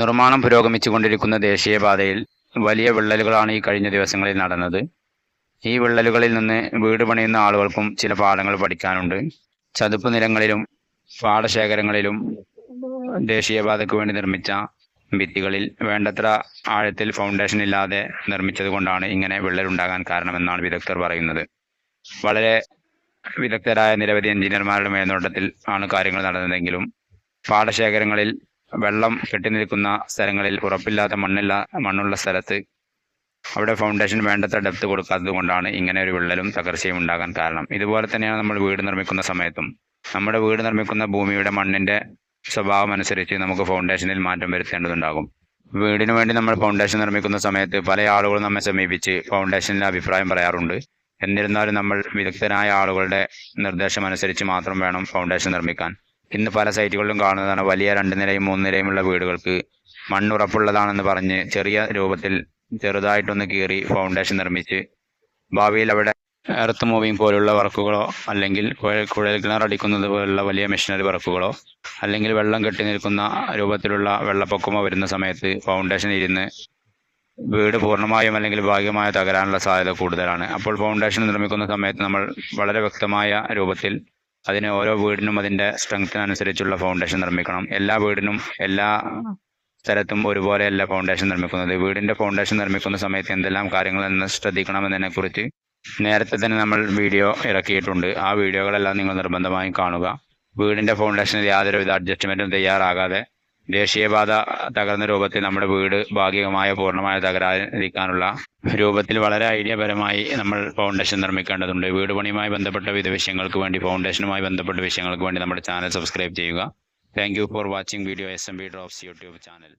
നിർമ്മാണം പുരോഗമിച്ചുകൊണ്ടിരിക്കുന്ന ദേശീയപാതയിൽ വലിയ വിള്ളലുകളാണ് ഈ കഴിഞ്ഞ ദിവസങ്ങളിൽ നടന്നത്. ഈ വിള്ളലുകളിൽ നിന്ന് വീട് പണിയുന്ന ആളുകൾക്കും ചില പാഠങ്ങൾ പഠിക്കാനുണ്ട്. ചതുപ്പ് നിലങ്ങളിലും പാടശേഖരങ്ങളിലും ദേശീയപാതയ്ക്ക് വേണ്ടി നിർമ്മിച്ച ഭിത്തികളിൽ വേണ്ടത്ര ആഴത്തിൽ ഫൗണ്ടേഷൻ ഇല്ലാതെ നിർമ്മിച്ചത് കൊണ്ടാണ് ഇങ്ങനെ വിള്ളലുണ്ടാകാൻ കാരണമെന്നാണ് വിദഗ്ധർ പറയുന്നത്. വളരെ വിദഗ്ധരായ നിരവധി എഞ്ചിനീയർമാരുടെ മേൽനോട്ടത്തിൽ ആണ് കാര്യങ്ങൾ നടന്നതെങ്കിലും പാടശേഖരങ്ങളിൽ വെള്ളം കെട്ടിനിൽക്കുന്ന സ്ഥലങ്ങളിൽ ഉറപ്പില്ലാത്ത മണ്ണില്ല മണ്ണുള്ള സ്ഥലത്ത് അവിടെ ഫൗണ്ടേഷൻ വേണ്ടത്ര ഡെപ്ത് കൊടുക്കാത്തത് കൊണ്ടാണ് ഇങ്ങനെ ഒരു വിള്ളലും തകർച്ചയും ഉണ്ടാകാൻ കാരണം. ഇതുപോലെ തന്നെയാണ് നമ്മൾ വീട് നിർമ്മിക്കുന്ന സമയത്തും. നമ്മുടെ വീട് നിർമ്മിക്കുന്ന ഭൂമിയുടെ മണ്ണിന്റെ സ്വഭാവം അനുസരിച്ച് നമുക്ക് ഫൗണ്ടേഷനിൽ മാറ്റം വരുത്തേണ്ടതുണ്ടാകും. വീടിന് വേണ്ടി നമ്മൾ ഫൗണ്ടേഷൻ നിർമ്മിക്കുന്ന സമയത്ത് പല ആളുകളും നമ്മെ സമീപിച്ച് ഫൗണ്ടേഷനിൽ അഭിപ്രായം പറയാറുണ്ട്. എന്നിരുന്നാലും നമ്മൾ വിദഗ്ധരായ ആളുകളുടെ നിർദ്ദേശം അനുസരിച്ച് മാത്രം വേണം ഫൗണ്ടേഷൻ നിർമ്മിക്കാൻ. ഇന്ന് പല സൈറ്റുകളിലും കാണുന്നതാണ് വലിയ രണ്ട് നിലയും മൂന്ന് നിലയുമുള്ള വീടുകൾക്ക് മണ്ണുറപ്പുള്ളതാണെന്ന് പറഞ്ഞ് ചെറിയ രൂപത്തിൽ ചെറുതായിട്ടൊന്ന് കീറി ഫൗണ്ടേഷൻ നിർമ്മിച്ച് ഭാവിയിൽ അവിടെ എർത്ത് മൂവിങ് പോലുള്ള വർക്കുകളോ അല്ലെങ്കിൽ കുഴൽ അടിക്കുന്നത് പോലുള്ള വലിയ മെഷീനറി വർക്കുകളോ അല്ലെങ്കിൽ വെള്ളം കെട്ടി നിൽക്കുന്ന രൂപത്തിലുള്ള വെള്ളപ്പൊക്കമോ വരുന്ന സമയത്ത് ഫൗണ്ടേഷൻ ഇരുന്ന് വീട് പൂർണമായും അല്ലെങ്കിൽ ഭാഗികമായ തകരാനുള്ള സാധ്യത കൂടുതലാണ്. അപ്പോൾ ഫൗണ്ടേഷൻ നിർമ്മിക്കുന്ന സമയത്ത് നമ്മൾ വളരെ വ്യക്തമായ രൂപത്തിൽ അതിന് ഓരോ വീടിനും അതിന്റെ സ്ട്രെങ്ത്തിനനുസരിച്ചുള്ള ഫൗണ്ടേഷൻ നിർമ്മിക്കണം. എല്ലാ വീടിനും എല്ലാ സ്ഥലത്തും ഒരുപോലെയല്ല ഫൗണ്ടേഷൻ നിർമ്മിക്കുന്നത്. വീടിന്റെ ഫൗണ്ടേഷൻ നിർമ്മിക്കുന്ന സമയത്ത് എന്തെല്ലാം കാര്യങ്ങൾ എന്ന് ശ്രദ്ധിക്കണമെന്നതിനെക്കുറിച്ച് നേരത്തെ തന്നെ നമ്മൾ വീഡിയോ ഇറക്കിയിട്ടുണ്ട്. ആ വീഡിയോകളെല്ലാം നിങ്ങൾ നിർബന്ധമായും കാണുക. വീടിന്റെ ഫൗണ്ടേഷനിൽ യാതൊരുവിധ അഡ്ജസ്റ്റ്മെന്റും തയ്യാറാകാതെ ദേശീയപാത തകർന്ന രൂപത്തിൽ നമ്മുടെ വീട് ഭാഗികമായ പൂർണമായ തകരാതിരിക്കാനുള്ള രൂപത്തിൽ വളരെ ഐഡിയപരമായി നമ്മൾ ഫൗണ്ടേഷൻ നിർമ്മിക്കേണ്ടതുണ്ട്. വീട് പണിയുമായി ബന്ധപ്പെട്ട വിവിധ വിഷയങ്ങൾക്ക് വേണ്ടി ഫൗണ്ടേഷനുമായി ബന്ധപ്പെട്ട വിഷയങ്ങൾക്ക് വേണ്ടി നമ്മുടെ ചാനൽ സബ്സ്ക്രൈബ് ചെയ്യുക. Thank for watching video S M B drops YouTube channel